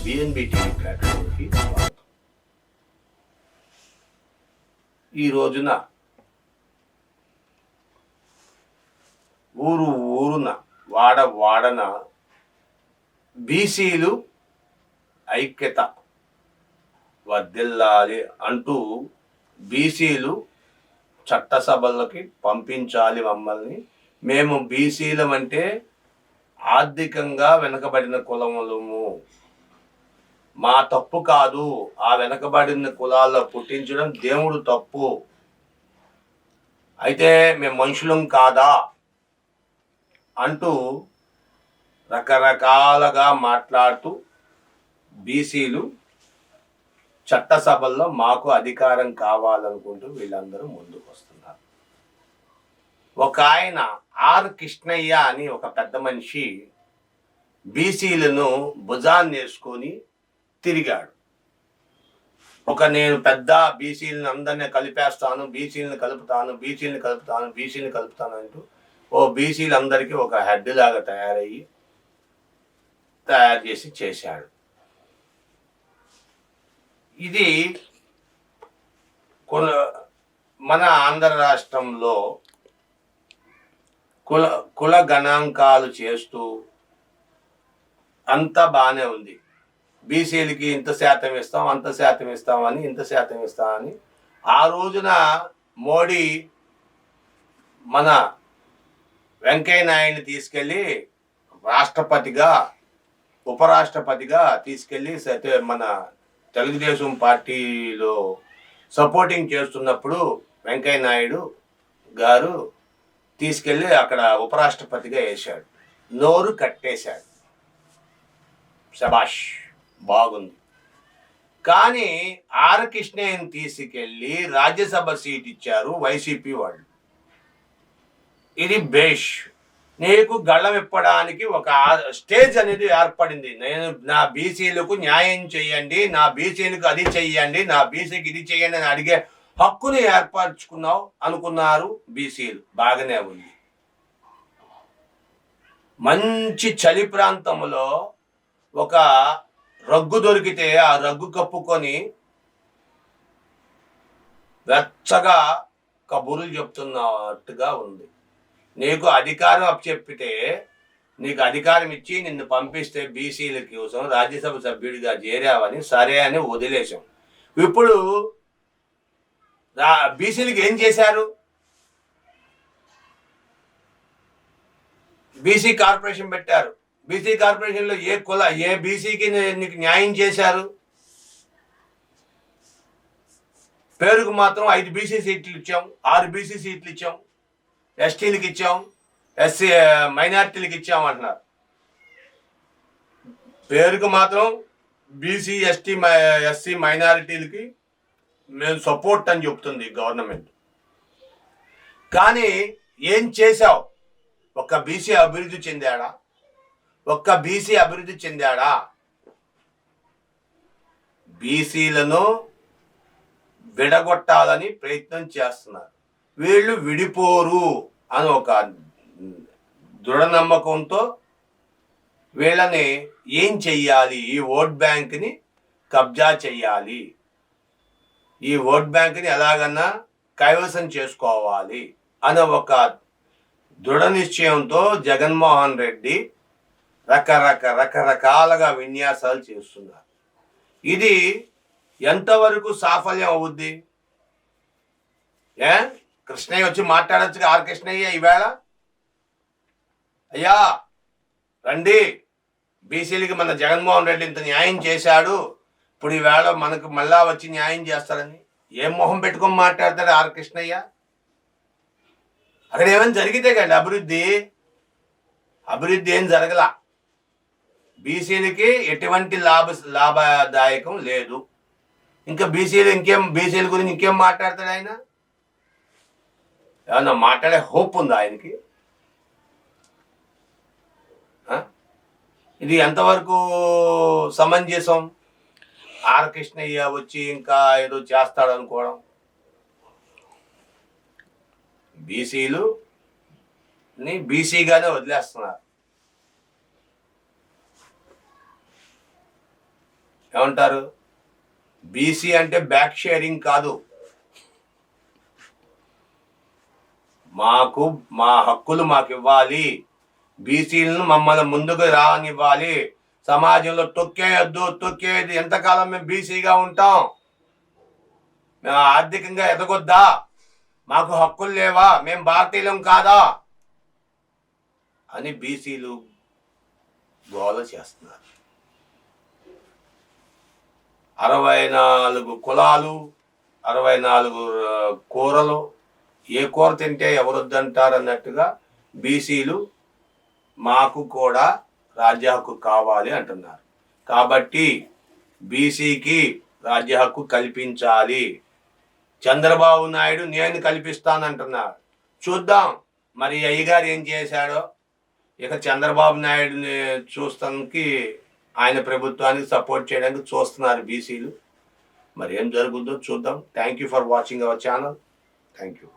BNB TV ప్లాట్ఫామ్కి స్వాగతం. ఈ రోజున ఊరు ఊరున వాడ వాడన బీసీలు ఐక్యత వర్ధిల్లాలి అంటూ బీసీలు చట్టసభలకి పంపించాలి మమ్మల్ని. మేము బీసీలం అంటే ఆర్థికంగా వెనకబడిన కులములము. మా తప్పు కాదు. ఆ వెనకబడిన కులాల్లో పుట్టించడం దేవుడు తప్పు. అయితే మేము మనుషులం కాదా? అంటూ రకరకాలుగా మాట్లాడుతూ బీసీలు చట్టసభల్లో మాకు అధికారం కావాలనుకుంటూ వీళ్ళందరూ ముందుకు వస్తున్నారు. ఒక ఆయన ఆర్ కృష్ణయ్య అని ఒక పెద్ద మనిషి బీసీలను భుజాన్ని వేసుకొని తిరిగాడు. ఒక నేను పెద్ద బీసీలను అందరినీ కలిపేస్తాను బీసీలను కలుపుతాను బీసీలను కలుపుతాను బీసీలను కలుపుతాను అంటూ ఓ బీసీలందరికీ ఒక హెడ్ లాగా తయారయ్యి తయారు చేసి చేశాడు. ఇది కుల మన ఆంధ్ర రాష్ట్రంలో కుల కుల గణాంకాలు చేస్తూ అంతా బాగానే ఉంది. బీసీలకి ఇంత శాతం ఇస్తాం అంత శాతం ఇస్తామని ఇంత శాతం ఇస్తామని ఆ రోజున మోడీ మన వెంకయ్య నాయుడిని తీసుకెళ్ళి రాష్ట్రపతిగా ఉపరాష్ట్రపతిగా తీసుకెళ్ళి మన తెలుగుదేశం పార్టీలో సపోర్టింగ్ చేస్తున్నప్పుడు వెంకయ్య నాయుడు గారు తీసుకెళ్ళి అక్కడ ఉపరాష్ట్రపతిగా వేశాడు. నోరు కట్టేశాడు. శబాష్ బాగుంది. కానీ ఆర్ కృష్ణయ్యని తీసుకెళ్ళి రాజ్యసభ సీట్ ఇచ్చారు వైసీపీ వాళ్ళు. ఇది బేష్ నీకు గళ్ళం ఇప్పడానికి ఒక స్టేజ్ అనేది ఏర్పడింది. నేను నా బీసీలకు న్యాయం చేయండి నా బీసీలకు అది చెయ్యండి నా బీసీకి ఇది చెయ్యండి అని అడిగే హక్కుని ఏర్పరచుకున్నావు అనుకున్నారు బీసీలు. బాగానే ఉంది. మంచి చలి ప్రాంతంలో ఒక రగ్గు దొరికితే ఆ రగ్గు కప్పుకొని వెచ్చగా కబుర్లు చెప్తున్నట్టుగా ఉంది. నీకు అధికారం అప్పచెప్పితే నీకు అధికారం ఇచ్చి నిన్ను పంపిస్తే బీసీల కోసం రాజ్యసభ సభ్యుడిగా చేరావని సరే అని వదిలేశాం. ఇప్పుడు బీసీలకు బీసీలకి ఏం చేశారు? బీసీ కార్పొరేషన్ పెట్టారు. బీసీ కార్పొరేషన్లో ఏ కుల ఏ బీసీకి నీకు న్యాయం చేశారు? పేరుకు మాత్రం ఐదు బీసీ సీట్లు ఇచ్చాం ఆరు బీసీ సీట్లు ఇచ్చాం. ఎస్టీలకు ఇచ్చాం ఎస్సీ మైనార్టీలకు ఇచ్చాం అంటున్నారు. పేరుకు మాత్రం బీసీ ఎస్టీ ఎస్సీ మైనారిటీలకి మేము సపోర్ట్ అని చెప్తుంది గవర్నమెంట్. కానీ ఏం చేశావు? ఒక్క బీసీ అభివృద్ధి చెందాడా? ఒక్క బీసీ అభివృద్ధి చెందాడా? బీసీలను విడగొట్టాలని ప్రయత్నం చేస్తున్నారు. వీళ్ళు విడిపోరు అని ఒక దృఢ నమ్మకంతో వీళ్ళని ఏం చెయ్యాలి? ఈ ఓట్ బ్యాంక్ని కబ్జా చెయ్యాలి. ఈ ఓట్ బ్యాంక్ని ఎలాగన్నా కైవసం చేసుకోవాలి అనే ఒక దృఢ నిశ్చయంతో జగన్మోహన్ రెడ్డి రకరక రకరకాలుగా విన్యాసాలు చేస్తున్నారు. ఇది ఎంతవరకు సాఫల్యం అవుద్ది? ఏ? కృష్ణయ్య వచ్చి మాట్లాడచ్చు ఆర్ కృష్ణయ్య ఈవేళ? అయ్యా రండి. బీసీలకి మన జగన్మోహన్ రెడ్డి ఇంత న్యాయం చేశాడు. ఇప్పుడు ఈవేళ మనకు మళ్ళా వచ్చి న్యాయం చేస్తాడని ఏం మొహం పెట్టుకొని మాట్లాడతాడు ఆర్ కృష్ణయ్య? అక్కడ ఏమైనా జరిగితే కండి అభివృద్ధి? అభివృద్ధి ఏం జరగల. బీసీలకి ఎటువంటి లాభ లాభదాయకం లేదు. ఇంకా బీసీలు ఇంకేం బీసీల గురించి ఇంకేం మాట్లాడతాడు ఆయన? ఏమన్నా మాట్లాడే హోప్ ఉందా ఆయనకి? ఇది ఎంతవరకు సమంజసం? ఆర్ కృష్ణయ్య వచ్చి ఇంకా ఏదో చేస్తాడు అనుకోవడం బీసీలు ని బీసీగానే వదిలేస్తున్నారు. ఏమంటారు? బీసీ అంటే బ్యాక్ షేరింగ్ కాదు. మాకు మా హక్కులు మాకు ఇవ్వాలి బీసీలను మమ్మల్ని ముందుకు రానివ్వాలి. సమాజంలో తొక్కేయొద్దు తొక్కేది. ఎంతకాలం మేము బీసీగా ఉంటాం? మేము ఆర్థికంగా ఎదగొద్దా? మాకు హక్కులు లేవా? మేము భారతీయులం కాదా? అని బీసీలు గోల చేస్తున్నారు. అరవై నాలుగు కులాలు అరవై నాలుగు కూరలు ఏ కూర తింటే ఎవరొద్దంటారు అన్నట్టుగా బీసీలు మాకు కూడా రాజ్య హక్కు కావాలి అంటున్నారు. కాబట్టి బీసీకి రాజ్య హక్కు కల్పించాలి. చంద్రబాబు నాయుడు నేను కల్పిస్తానంటున్నారు. చూద్దాం. మరి అయ్యగారు ఏం చేశాడో? ఇక చంద్రబాబు నాయుడుని చూస్తానికి ఆయన ప్రభుత్వానికి సపోర్ట్ చేయడానికి చూస్తున్నారు బీసీలు. మరి ఏం జరుగుతుందో చూద్దాం. Thank you for watching our channel thank you